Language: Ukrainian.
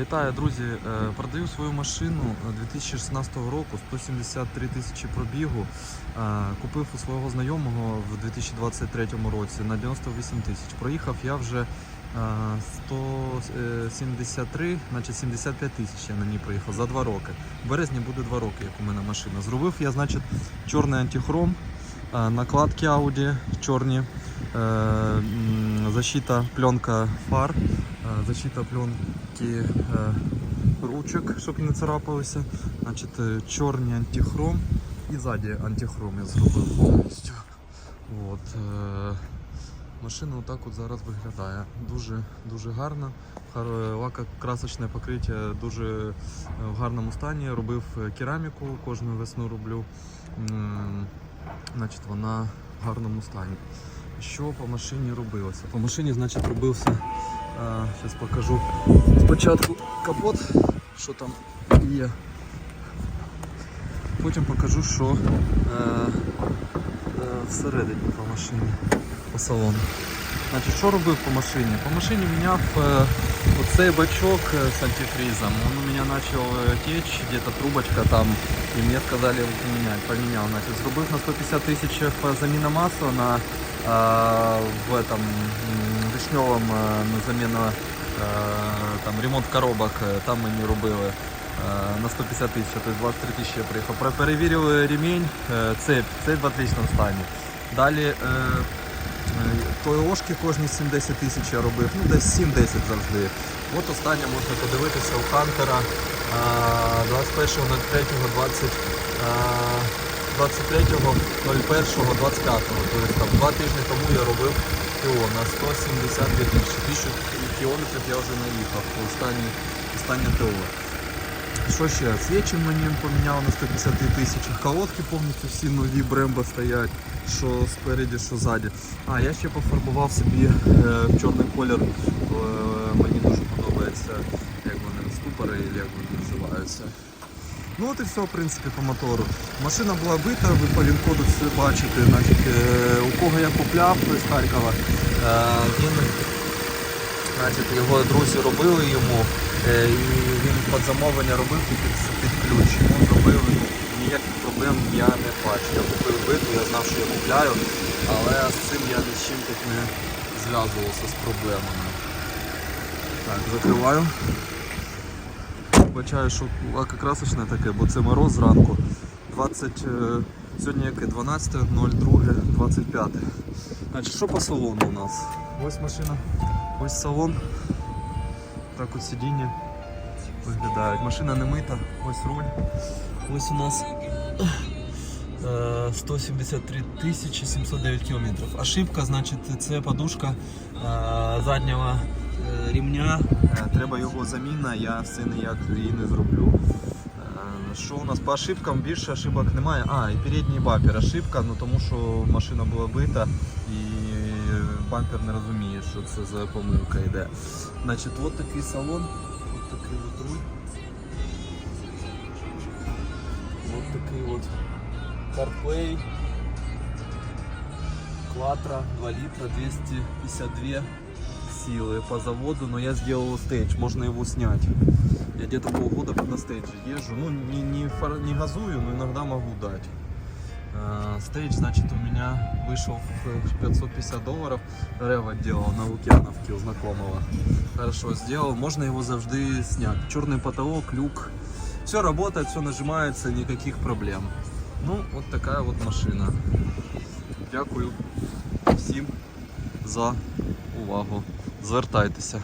Вітаю, друзі! Е, Продаю свою машину 2016 року, 173 тисячі пробігу. Купив у свого знайомого в 2023 році на 98 тисяч. Проїхав я вже 173, значить 75 тисяч я на ній проїхав за 2 роки. В березні буде 2 роки, як у мене машина. Зробив я, значить, чорний антихром, накладки Audi чорні, е, защита пленка фар. Е, Защита пленки е, ручок, щоб не царапалися. Значить, е, чорний антихром і ззаді антихром я зробив повністю. От, машина отак от зараз виглядає. Дуже, дуже гарна. Хар- Лакокрасочне покриття дуже в гарному стані. Робив кераміку, кожну весну роблю. Значить, вона в гарному стані. Що по машині робилося? По машині, значить, робився Зараз покажу спочатку капот, що там є. Потім покажу, що е, е, всередині по машині, по салону. Значить, що робив по машині? По машині міняв е, оцей бачок е, з антифризом. Он у меня начал э, течь, где-то трубочка там, и мне сказали его поменять. Поменял, значит, зробив на 150 тисяч заміна масла на а, в этом м, вишневом е, на заміну е, там ремонт коробок, е, там мені робили на 150 тисяч, тобто 23 тисячі я приїхав. Перевірили ремінь, цепь, цепь в отличному стані. Далі ТОшки кожні 7-10 тисяч я робив, ну десь 7-10 завжди. От останнє можна подивитися у Хантера 21.03.20 23.01.25. Тобто два тижні тому я робив ТО на 172 тисячі. Тисячу кілометрів я вже наїхав по останнє ТО. Що ще? Свічі мені поміняли на 150 тисячах. Колодки повністю всі нові брембо стоять, що спереді, що ззаді. А, я ще пофарбував собі е, в чорний колір. Е, мені дуже подобається, як вони ступори, як вони називаються. Ну от і все, в принципі, по мотору. Машина була бита, ви по він-коду все бачите. Значить, е, у кого я купляв з Харкова, е, він Значить, його друзі робили йому, е, і він під замовлення робив під, під ключ. Йому зробили, ну, ніяких проблем я не бачу. Я купив биту, я знав, що я купляю, але з цим я ні з чим тут не зв'язувався з проблемами. Так, закриваю. Бачаю, що лакокрасочне таке, бо це мороз зранку. 20, е, сьогодні яке? 12.02.25. Значить, що по салону у нас? Ось машина, ось салон. Так от сидіння виглядають. Машина не мита, ось руль. Ось у нас е, 173 тисячі 709 кілометрів. Ошибка, значить, це подушка е, заднього е, рівня. Е, Треба його заміна, я все ніяк її не зроблю. Е, Що у нас по ошибкам більше ошибок немає. А, і передній бампер ошибка, ну тому що машина була бита і бампер не розуміє, що це за помилка йде. Значить, от такий салон, от такий от руль. От такий от CarPlay. Quattro 2 литра 252 силы по заводу, но я сделал стейдж, можно его снять. Я где-то полгода на стейдже езжу, ну не, не, фор- не газую, но иногда могу дать. А, Стейдж, значит, у меня вышел в 550 долларов. Рева делал на Лукьяновке у знакомого. Хорошо сделал, можно его завжди снять. Черный потолок, люк. Все работает, все нажимается, никаких проблем. Ну, вот такая вот машина. Дякую всім за увагу. Звертайтеся.